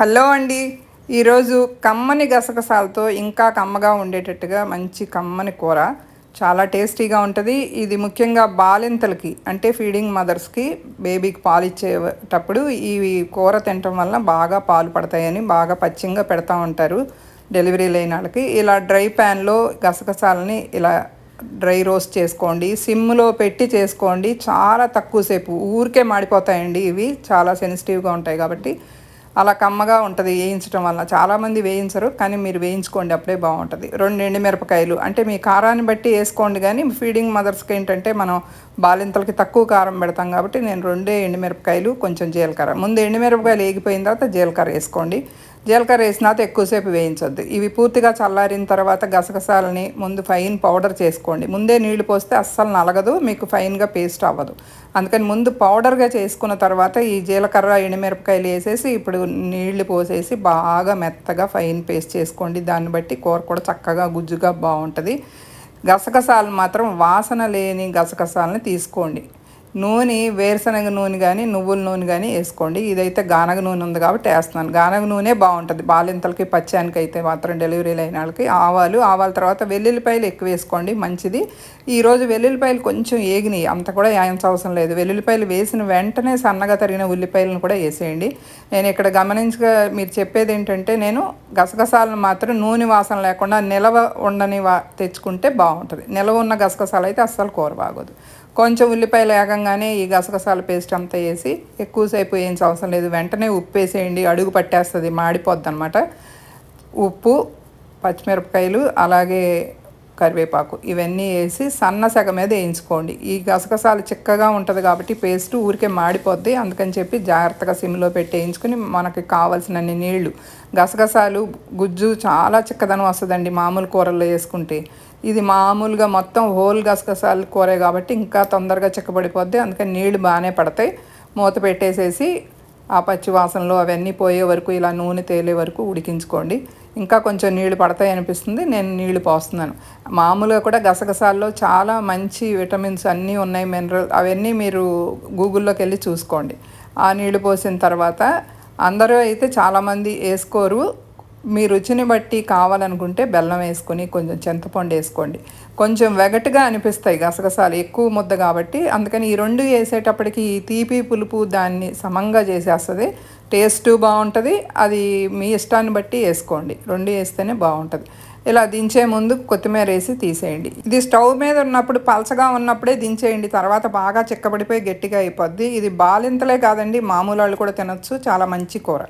Hello అండి. ఈరోజు కమ్మని గసగసాలతో ఇంకా కమ్మగా ఉండేటట్టుగా మంచి కమ్మని కూర. చాలా టేస్టీగా ఉంటుంది. ఇది ముఖ్యంగా బాలింతలకి అంటే ఫీడింగ్ మదర్స్కి బేబీకి పాలు ఇచ్చేటప్పుడు ఈ కూర తినటం వల్ల బాగా పాలు పడతాయని బాగా పచ్చిగా పెడతా ఉంటారు డెలివరీ లేని వాళ్ళకి. ఇలా డ్రై ప్యాన్లో గసగసాలని ఇలా డ్రై రోస్ట్ చేసుకోండి. సిమ్లో పెట్టి చేసుకోండి. చాలా తక్కువసేపు ఊరికే మాడిపోతాయండి ఇవి. చాలా సెన్సిటివ్గా ఉంటాయి కాబట్టి అలా కమ్మగా ఉంటుంది వేయించడం వల్ల చాలామంది వేయించరు కానీ మీరు వేయించుకోండి అప్పుడే బాగుంటుంది. రెండు ఎండుమిరపకాయలు. అంటే మీ కారాన్ని బట్టి వేసుకోండి కానీ ఫీడింగ్ మదర్స్కి ఏంటంటే మనం బాలింతలకి తక్కువ కారం పెడతాం కాబట్టి నేను రెండే ఎండుమిరపకాయలు కొంచెం జీలకర్ర. ముందు ఎండుమిరపకాయలు వేగిపోయిన తర్వాత జీలకర్ర వేసుకోండి. జీలకర్ర వేసినాతో ఎక్కువసేపు వేయించొద్దు. ఇవి పూర్తిగా చల్లారిన తర్వాత గసగసాలని ముందు ఫైన్ పౌడర్ చేసుకోండి. ముందే నీళ్ళు పోస్తే అస్సలు నలగదు మీకు ఫైన్గా పేస్ట్ అవ్వదు. అందుకని ముందు పౌడర్గా చేసుకున్న తర్వాత ఈ జీలకర్ర ఎండుమిరపకాయలు వేసేసి ఇప్పుడు నీళ్ళు పోసేసి బాగా మెత్తగా ఫైన్ పేస్ట్ చేసుకోండి. దాన్ని బట్టి కూర కూడా చక్కగా గుజ్జుగా బాగుంటుంది. గసగసాలు మాత్రం వాసన లేని గసగసాలని తీసుకోండి. నూనె వేరుశనగ నూనె కానీ నువ్వుల నూనె కానీ వేసుకోండి. ఇదైతే గానగ నూనె ఉంది కాబట్టి వేస్తున్నాను. గానగ నూనె బాగుంటుంది. బాలింతలకి పచ్చానికి అయితే మాత్రం డెలివరీలు అయిన వాళ్ళకి ఆవాలు. ఆవాల తర్వాత వెల్లుల్లిపాయలు ఎక్కువ వేసుకోండి. మంచిది. ఈరోజు వెల్లుల్లిపాయలు కొంచెం ఏగినాయి. అంత కూడా వేయించ అవసరం లేదు. వెల్లుల్లిపాయలు వేసిన వెంటనే సన్నగా తరిగిన ఉల్లిపాయలను కూడా వేసేయండి. నేను ఇక్కడ గమనించగా మీరు చెప్పేది ఏంటంటే నేను గసగసాలను మాత్రం నూనె వాసన లేకుండా నిలవ ఉండని తెచ్చుకుంటే బాగుంటుంది. నిలవ ఉన్న గసగసాలు అయితే అస్సలు కూర బాగోదు కొంచెం ఉల్లిపాయలు వేగంగానే ఈ గసగసాల పేస్ట్ అంతా వేసి ఎక్కువసేపు వేయించ అవసరం లేదు. వెంటనే ఉప్పు వేసేయండి. అడుగు పట్టేస్తుంది. మాడిపోద్ది అనమాట ఉప్పు పచ్చిమిరపకాయలు అలాగే కరివేపాకు ఇవన్నీ వేసి సన్న సగ మీద వేయించుకోండి. ఈ గసగసాలు చిక్కగా ఉంటుంది కాబట్టి పేస్ట్ ఊరికే మాడిపోద్ది. అందుకని చెప్పి జాగ్రత్తగా సిమ్లో పెట్టి వేయించుకుని మనకి కావాల్సినన్ని నీళ్ళు. గసగసాలు గుజ్జు చాలా చిక్కదనం వస్తుందండి మామూలు కూరల్లో వేసుకుంటే. ఇది మామూలుగా మొత్తం హోల్ గసగసాలు కూరే కాబట్టి ఇంకా తొందరగా చిక్కబడిపోద్ది. అందుకని నీళ్ళు బాగానే పడతాయి. మూత పెట్టేసేసి ఆ పచ్చి వాసనలు అవన్నీ పోయే వరకు ఇలా నూనె తేలే వరకు ఉడికించుకోండి. ఇంకా కొంచెం నీళ్ళు పడతాయి అనిపిస్తుంది నేను నీళ్ళు పోస్తున్నాను. మామూలుగా కూడా గసగసాల్లో చాలా మంచి విటమిన్స్ అన్నీ ఉన్నాయి మినరల్ అవన్నీ మీరు గూగుల్లోకి వెళ్ళి చూసుకోండి. ఆ నీళ్ళు పోసిన తర్వాత అందరూ అయితే చాలామంది వేసుకోరు. మీ రుచిని బట్టి కావాలనుకుంటే బెల్లం వేసుకొని కొంచెం చింతపండు వేసుకోండి. కొంచెం వెగటుగా అనిపిస్తాయి గసగసాలు ఎక్కువ ముద్ద కాబట్టి. అందుకని ఈ రెండు వేసేటప్పటికి ఈ తీపి పులుపు దాన్ని సమంగా చేసేస్తుంది. టేస్ట్ బాగుంటుంది. అది మీ ఇష్టాన్ని బట్టి వేసుకోండి. రెండు వేస్తేనే బాగుంటుంది. ఇలా దించే ముందు కొత్తిమీర వేసి తీసేయండి. ఇది స్టవ్ మీద ఉన్నప్పుడు పలచగా ఉన్నప్పుడే దించేయండి. తర్వాత బాగా చిక్కబడిపోయి గట్టిగా అయిపోద్ది. ఇది బాలింతలే కాదండి మామూలు వాళ్ళు కూడా తినొచ్చు. చాలా మంచి కూర.